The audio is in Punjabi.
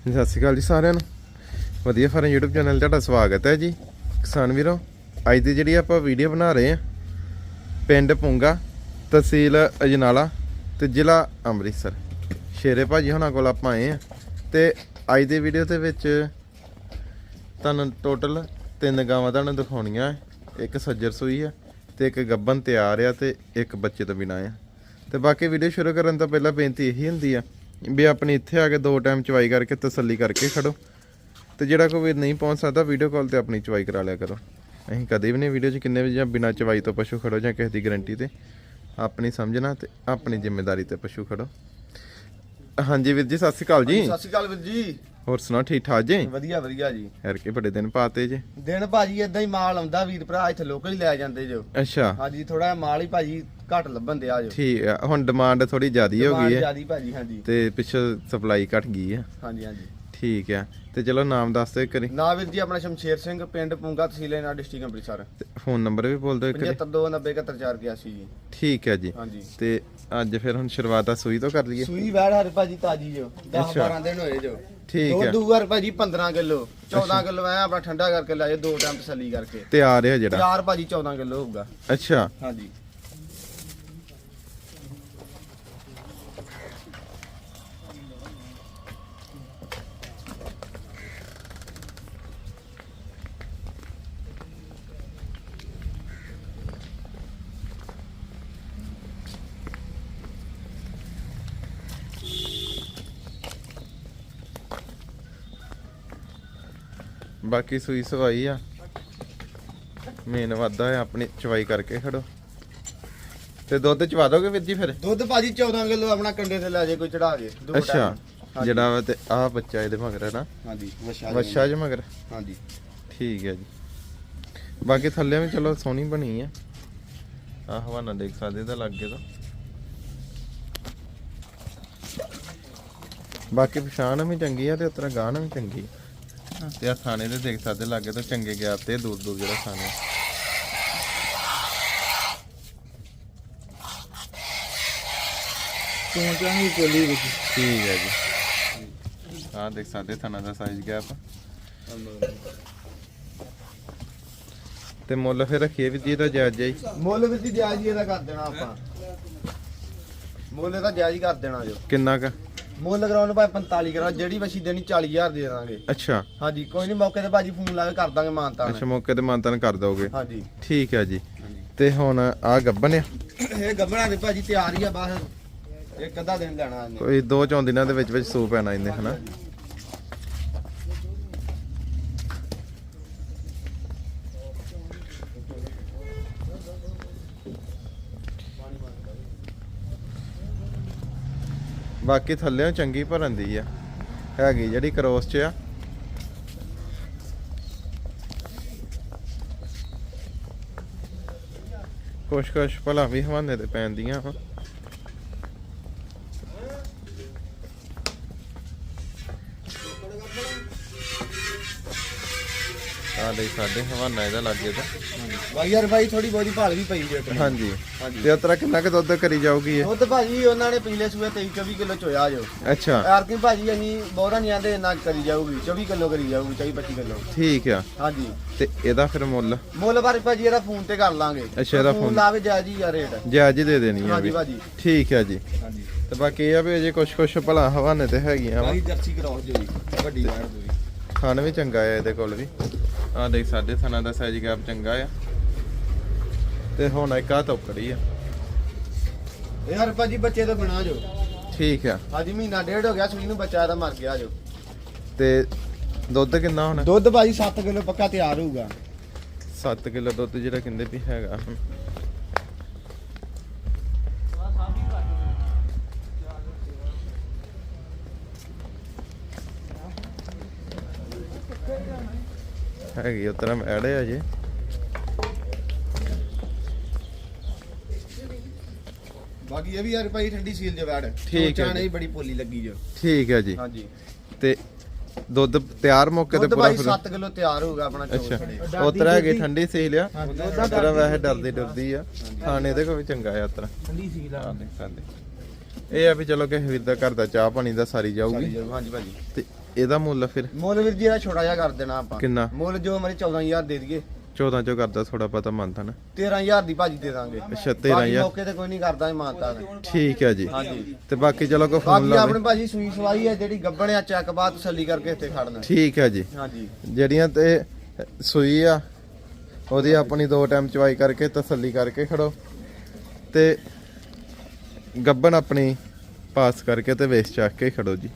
ਸਤਿ ਸ਼੍ਰੀ ਅਕਾਲ ਜੀ ਸਾਰਿਆਂ ਨੂੰ। ਵਧੀਆ ਫਾਰਮ YouTube ਚੈਨਲ ਤੁਹਾਡਾ ਸਵਾਗਤ ਹੈ ਜੀ। ਕਿਸਾਨ ਵੀਰੋ, ਅੱਜ ਦੀ ਜਿਹੜੀ ਆਪਾਂ ਵੀਡੀਓ ਬਣਾ ਰਹੇ ਆ ਪਿੰਡ ਪੁੰਗਾ, ਤਹਿਸੀਲ ਅਜਨਾਲਾ ਤੇ ਜ਼ਿਲ੍ਹਾ ਅੰਮ੍ਰਿਤਸਰ। ਸ਼ੇਰੇ ਭਾਜੀ ਹੁਣਾਂ ਕੋਲ ਆਪਾਂ ਆਏ ਆ ਤੇ ਅੱਜ ਦੀ ਵੀਡੀਓ ਦੇ ਵਿੱਚ ਤੁਹਾਨੂੰ ਟੋਟਲ ਤਿੰਨ ਗਾਵਾਂ ਤੁਹਾਨੂੰ ਦਿਖਾਉਣੀਆਂ। ਇੱਕ ਸੱਜਰ ਸੂਈ ਆ ਤੇ ਇੱਕ ਗੱਬਨ ਤਿਆਰ ਆ ਤੇ ਇੱਕ ਬੱਚੇ ਤੋਂ ਬਿਨਾਂ ਆ। ਤੇ ਬਾਕੀ ਵੀਡੀਓ ਸ਼ੁਰੂ ਕਰਨ ਤੋਂ ਪਹਿਲਾਂ ਬੇਨਤੀ ਇਹੀ ਹੁੰਦੀ ਆ ਵੀ ਆਪਣੀ ਇੱਥੇ ਆ ਕੇ ਦੋ ਟਾਈਮ ਚਵਾਈ ਕਰਕੇ ਤਸੱਲੀ ਕਰਕੇ ਖੜੋ। ਤੇ ਜਿਹੜਾ ਕੋਈ ਨਹੀਂ ਪਹੁੰਚ ਸਕਦਾ ਵੀਡੀਓ ਕਾਲ ਤੇ ਆਪਣੀ ਚਵਾਈ ਕਰਾ ਲਿਆ ਕਰੋ। ਅਸੀਂ ਕਦੇ ਵੀ ਨਹੀਂ ਵੀਡੀਓ 'ਚ ਕਿੰਨੇ ਵੀ ਜਾਂ ਬਿਨਾਂ ਚਵਾਈ ਤੋਂ ਪਸ਼ੂ ਖੜੋ ਜਾਂ ਕਿਸੇ ਦੀ ਗਾਰੰਟੀ ਤੇ। ਆਪਣੀ ਸਮਝਣਾ ਤੇ ਆਪਣੀ ਜ਼ਿੰਮੇਵਾਰੀ ਤੇ ਪਸ਼ੂ ਖੜੋ। ਹਾਂਜੀ ਵੀਰ ਜੀ ਸਤਿ ਸ਼੍ਰੀ ਅਕਾਲ ਜੀ। ਸਤਿ ਸ਼੍ਰੀ ਅਕਾਲ ਵੀਰ ਜੀ। ਹੋਰ ਸੁਣਾਓ ਠੀਕ ਠਾਕ ਜੀ? ਵਧੀਆ ਵਧੀਆ ਜੀ। ਹਰ ਕੇ ਬੜੇ ਦਿਨ ਪਾਤੇ ਜੀ। ਦਿਨ ਭਾਜੀ ਇਦਾਂ ਹੀ ਮਾਲ ਆਉਂਦਾ ਵੀਰ ਭਰਾ ਇੱਥੇ ਲੋਕਲ ਹੀ ਲੈ ਜਾਂਦੇ ਜੋ। ਅੱਛਾ। ਹਾਂਜੀ ਥੋੜਾ ਮਾਲ ਹੀ ਭਾਜੀ ਘੱਟ ਲੱਭਣ ਦਿਆ ਜੋ। ਠੀਕ ਆ ਹੁਣ ਡਿਮਾਂਡ ਥੋੜੀ ਜ਼ਿਆਦੀ ਹੋ ਗਈ ਹੈ। ਜਿਆਦੀ ਭਾਜੀ ਹਾਂਜੀ। ਤੇ ਪਿੱਛੋਂ ਸਪਲਾਈ ਘਟ ਗਈ ਹੈ ਹਾਂਜੀ ਹਾਂਜੀ। ਠੀਕ ਆ ਤੇ ਚਲੋ ਨਾਮ ਦੱਸ ਦਿਓ ਇੱਕ ਵਾਰੀ। ਨਾ ਵੀਰ ਜੀ ਆਪਣਾ ਸ਼ਮਸ਼ੇਰ ਸਿੰਘ ਪਿੰਡ ਪੁੰਗਾ ਤਹਿਸੀਲ ਨਾਲ ਡਿਸਟ੍ਰਿਕਟ ਅੰਮ੍ਰਿਤਸਰ। ਫੋਨ ਨੰਬਰ ਵੀ ਬੋਲ ਦਿਓ ਇੱਕ ਵਾਰੀ। 7529071481 ਜੀ। ਠੀਕ ਹੈ ਜੀ। ਹਾਂਜੀ। ਤੇ ਅੱਜ ਫਿਰ ਹੁਣ ਸ਼ੁਰੂਆਤ ਆ ਸੂਈ ਤੋਂ ਕਰ ਲਈਏ? ਸੂਈ ਵੈੜ ਹਰ ਭਾਜੀ ਤਾਜੀ ਜੋ 10 ਅੱਛਾ। 12 ਦਿਨ ਹੋਏ ਜੋ। ਠੀਕ ਦੋ ਹੈ ਦੂਰ ਭਾਜੀ 15 ਕਿਲੋ 14 ਕਿਲੋ ਐ ਆਪਣਾ ਠੰਡਾ ਕਰਕੇ ਲੈ ਜਾਓ ਦੋ ਟਾਈਮ ਤਸੱਲੀ ਕਰਕੇ। ਤੇ ਆ ਰਿਹਾ ਜਿਹੜਾ। ਚਾਰ ਭਾਜੀ 14 ਕਿਲੋ ਹੋਊਗਾ। ਅੱਛਾ। ਹਾਂਜੀ। ਬਾਕੀ ਸੂਈ ਸਵਾਈ ਆ। ਮੇਨ ਵਾਦਾ ਹੈ ਆਪਣੀ ਚਵਾਈ ਕਰਕੇ ਖੜੋ। ਤੇ ਦੁੱਧ ਚਵਾ ਦੋਗੇ ਵੀਰ ਜੀ ਫਿਰ? ਦੁੱਧ ਭਾਜੀ 14 ਕਿਲੋ ਆਪਣਾ ਕੰਡੇ ਤੇ ਲੈ ਜੇ ਕੋਈ ਚੜਾ ਜੇ। ਦੋ ਅੱਛਾ। ਹਾਂਜੀ। ਜਿਹੜਾ ਵਾ ਤੇ ਆਹ ਬੱਚਾ ਇਹਦੇ ਮਗਰ ਹੈ ਨਾ? ਹਾਂਜੀ ਵਛਾ ਵੱਛਾ ਜੇ ਮਗਰ? ਹਾਂਜੀ। ਠੀਕ ਹੈ ਜੀ। ਬਾਕੀ ਥੱਲੇ ਵੀ ਚਲੋ ਸੋਹਣੀ ਬਣੀ ਆ। ਆਹ ਹਵਾਨਾ ਦੇਖ ਸਕਦੇ ਤਾਂ ਲੱਗੇ ਤਾਂ। ਬਾਕੀ ਪਛਾਣ ਵੀ ਚੰਗੀ ਆ ਤੇ ਉਤਰਾ ਗਾਣ ਵੀ ਚੰਗੀ ਆ। ਤੇ ਆ ਥਾਣੇ ਦੇ ਦੇਖ ਸਕਦੇ ਲੱਗੇ ਤਾਂ ਚੰਗੇ ਗਿਆ ਤੇ ਦੂਰ ਦੂਰ ਜਿਹੜਾ ਥਾਣੇ। ਤੂੰ ਚਾਹੀ ਕੋਲੀ ਵਿੱਚ। ਠੀਕ ਹੈ ਜੀ। ਆਹ ਦੇਖ ਸਕਦੇ ਥਾਣਾ ਦਾ ਸਾਈਜ਼ ਗੈਪ ਤੇ ਮੁੱਲ ਫਿਰ ਰੱਖੀਏ ਵੀ ਜੀ ਦਾ ਜਾਇਜ਼ ਜਾਈ ਮੁੱਲ ਵਿੱਚ ਹੀ ਜਾਇਜ਼ ਹੀ ਇਹਦਾ ਕਰ ਦੇਣਾ ਆਪਾਂ। ਮੁੱਲ ਇਹਦਾ ਜਾਇਜ਼ ਹੀ ਕਰ ਦੇਣਾ ਜੋ। ਕਿੰਨਾ ਕ? ਮੁੱਲ ਕਰਾਉਣ ਭਾਵੇਂ 45 ਕਰਾ ਜਿਹੜੀ ਵਸੀ ਦੇਣੀ 40000 ਦੇ ਦਾਂਗੇ। ਅੱਛਾ। ਹਾਂਜੀ ਕੋਈ ਨਹੀਂ ਮੌਕੇ ਤੇ ਭਾਜੀ ਫੋਨ ਲਾ ਕੇ ਕਰ ਦਾਂਗੇ ਮਾਨਤਾ ਅੱਛਾ ਮੌਕੇ ਤੇ ਮਾਨਤਨ ਕਰ ਦੋਗੇ। ਹਾਂਜੀ। ਠੀਕ ਹੈ ਜੀ। ਤੇ ਹੁਣ ਆ ਗੱਬਨ ਆ? ਇਹ ਗੱਬਣਾ ਦੇ ਭਾਜੀ ਤਿਆਰ ਹੀ ਆ ਬਸ। ਇੱਕ ਅੱਧਾ ਦਿਨ ਲੈਣਾ ਇਹਨੇ। ਕੋਈ ਦੋ ਚੌਂ ਦਿਨਾਂ ਦੇ ਵਿੱਚ ਵਿੱਚ ਸੂ ਪੈਣਾ ਇਹਨੇ ਹਨਾ? ਬਾਕੀ ਥੱਲੇੋਂ ਚੰਗੀ ਭਰਨ ਦੀ ਆ। ਹੈਗੀ ਜਿਹੜੀ ਕਰੋਸ ਚ ਆ। ਕੁਛ ਕੁਛ ਭਲਾ ਵੀ ਹਵਾਨੇ ਤੇ ਪੈਂਦੀਆਂ ਵਾ। ਦੇ ਸਾਡੇ ਹਵਾਨਾ ਇਹਦਾ ਲੱਗੇ ਤਾਂ। ਬਾਈ ਯਾਰ ਭਾਈ ਥੋੜੀ ਬਹੁਤੀ ਭਾਲ ਵੀ ਪਈ ਜੇ ਹਾਂਜੀ। ਹਾਂਜੀ। ਤੇ ਉਤਰਾ ਕਿੰਨਾ ਕੁ ਦੁੱਧ ਕਰੀ ਜਾਊਗੀ ਇਹ? ਦੁੱਧ ਭਾਜੀ ਉਹਨਾਂ ਨੇ ਪਿਛਲੇ ਸੂਏ 23 24 ਕਿਲੋ ਚੋਇਆ ਜੋ। ਅੱਛਾ। ਯਾਰ ਕੀ ਭਾਜੀ ਅਸੀਂ ਬੋਰਾ ਨਹੀਂ ਆਂਦੇ ਨਾ ਕਰੀ ਜਾਊਗੀ 24 ਕਿਲੋ ਕਰੀ ਜਾਊਗੀ 24 25 ਕਿਲੋ। ਠੀਕ ਆ। ਹਾਂਜੀ। ਤੇ ਇਹਦਾ ਫਿਰ ਮੁੱਲ? ਮੁੱਲ ਬਾਰੇ ਭਾਜੀ ਇਹਦਾ ਫੋਨ ਤੇ ਕਰ ਲਾਂਗੇ। ਅੱਛਾ, ਇਹਦਾ ਫੋਨ ਲਾਵੇ ਜਾਇਜ਼ ਹੀ ਆ ਰੇਟ। ਜਾਇਜ਼ ਹੀ ਦੇ ਦੇਣੀ ਆ ਹਾਂਜੀ ਵੀ ਭਾਜੀ। ਠੀਕ ਆ ਜੀ। ਹਾਂਜੀ। ਤੇ ਬਾਕੀ ਇਹ ਆ ਵੀ ਅਜੇ ਕੁਛ ਕੁਛ ਭਲਾ ਹਵਾਨੇ ਤੇ ਹੈਗੀਆਂ ਵਾ। ਬਾਈ ਜਰਸੀ ਕਰਾਓ ਜੀ ਵੱਡੀ ਵਾਰ ਦੂਰੀ ਖਾਣ ਵੀ ਚੰਗਾ ਆ ਇਹਦੇ ਕੋਲ ਵੀ। ਆ ਦੇਖ ਸਾਡੇ ਥਣਾ ਦਾ ਸਾਈਜ਼ ਗੈਪ ਚੰਗਾ ਆ। ਤੇ ਹੁਣ ਇੱਕ ਆ ਤੋਕੜੀ ਆ। ਇਹ ਹਰ ਭਾਜੀ ਬੱਚੇ ਤੋਂ ਬਿਨਾ ਜੋ। ਠੀਕ ਆ। ਅੱਜ ਮਹੀਨਾ ਡੇਢ ਹੋ ਗਿਆ ਸੂਈ ਨੂੰ ਬੱਚਾ ਇਹਦਾ ਮਰ ਗਿਆ ਜੋ। ਤੇ ਦੁੱਧ ਕਿੰਨਾ ਹੁਣ? ਦੁੱਧ ਭਾਜੀ 7 ਕਿਲੋ ਪੱਕਾ ਤਿਆਰ ਹੋਊਗਾ। 7 ਕਿਲੋ ਦੁੱਧ ਜਿਹੜਾ ਕਹਿੰਦੇ ਵੀ ਹੈਗਾ। ਹੁਣ ਹੈਗੀ ਉਤਰਾ ਮੈੜੇ ਆ ਜੇ। ਬਾਕੀ ਇਹ ਵੀ ਯਾਰ ਭਾਈ ਠੰਡੀ ਸੀਲ ਜੋ ਵੈੜ ਠੀਕ ਹੈ ਚਾਣੇ ਜੀ। ਹੀ ਬੜੀ ਪੋਲੀ ਲੱਗੀ ਜੋ। ਠੀਕ ਹੈ ਜੀ। ਹਾਂਜੀ। ਤੇ ਦੁੱਧ ਤਿਆਰ ਮੌਕੇ ਤੇ ਪੂਰਾ ਭਾਈ ਫਿਰ 7 ਕਿਲੋ ਤਿਆਰ ਹੋਊਗਾ ਆਪਣਾ ਚੋਲ ਉਤਰਾ ਹੈਗੀ ਠੰਡੀ ਸੀ ਲਿਆ ਉਤਰਾ ਵੈਸੇ ਡਰਦੀ ਡਰਦੀ ਆ। ਖਾਣੇ ਕੋਲ ਵੀ ਚੰਗਾ ਆ ਉਤਰਾ ਠੰਡੀ ਸੀਲ ਆ। ਦੇਖ ਸਕਦੇ ਇਹ ਆ ਵੀ ਚਲੋ ਕਿਸੇ ਵੀਰ ਦਾ ਘਰ ਦਾ ਚਾਹ ਪਾਣੀ ਦਾ ਸਾਰੀ ਜਾਊਗੀ। ਹਾਂਜੀ ਭਾਜੀ। ਤੇ ਇਹਦਾ ਮੁੱਲ ਫਿਰ? ਮੁੱਲ ਵੀਰ ਜੀ ਇਹਦਾ ਛੋਟਾ ਜਿਹਾ ਕਰ ਦੇਣਾ ਆਪਾਂ। ਕਿੰਨਾ? ਮੁੱਲ ਜੋ ਮਰੀ 14000 ਦੇ ਦਈਏ। 14 ਚੋਂ ਕਰਦਾ ਥੋੜਾ ਪਤਾ ਮੰਨਤਾ ਨਾ। 13000 ਦੀ ਭਾਜੀ ਦੇ ਦਾਂਗੇ। ਅੱਛਾ ਬਾਕੀ 13000 ਮੌਕੇ ਤੇ ਕੋਈ ਨਹੀਂ ਕਰਦਾ ਇਹ ਮਾਨਤਾ ਠੀਕ ਹੈ ਜੀ। ਹਾਂਜੀ। ਤੇ ਬਾਕੀ ਚਲੋ ਕੋ ਫੋਨ ਲਾਵੇ ਆਪਣੇ ਭਾਜੀ ਸੂਈ ਸਵਾਈ ਹੈ ਜਿਹੜੀ ਗੱਬਣ ਆ ਚੈੱਕ ਬਾਅਦ ਤਸੱਲੀ ਕਰਕੇ ਇੱਥੇ ਖੜਨਾ। ਠੀਕ ਹੈ ਜੀ। ਹਾਂਜੀ। ਜਿਹੜੀਆਂ ਤੇ ਸੂਈ ਆ ਉਹਦੀ ਆਪਣੀ ਦੋ ਟਾਈਮ ਚਵਾਈ ਕਰਕੇ ਤਸੱਲੀ ਕਰਕੇ ਖੜੋ। ਤੇ ਗੱਬਨ ਆਪਣੀ ਪਾਸ ਕਰਕੇ ਤੇ ਵੇਚ ਚੱਕ ਕੇ ਖੜੋ ਜੀ।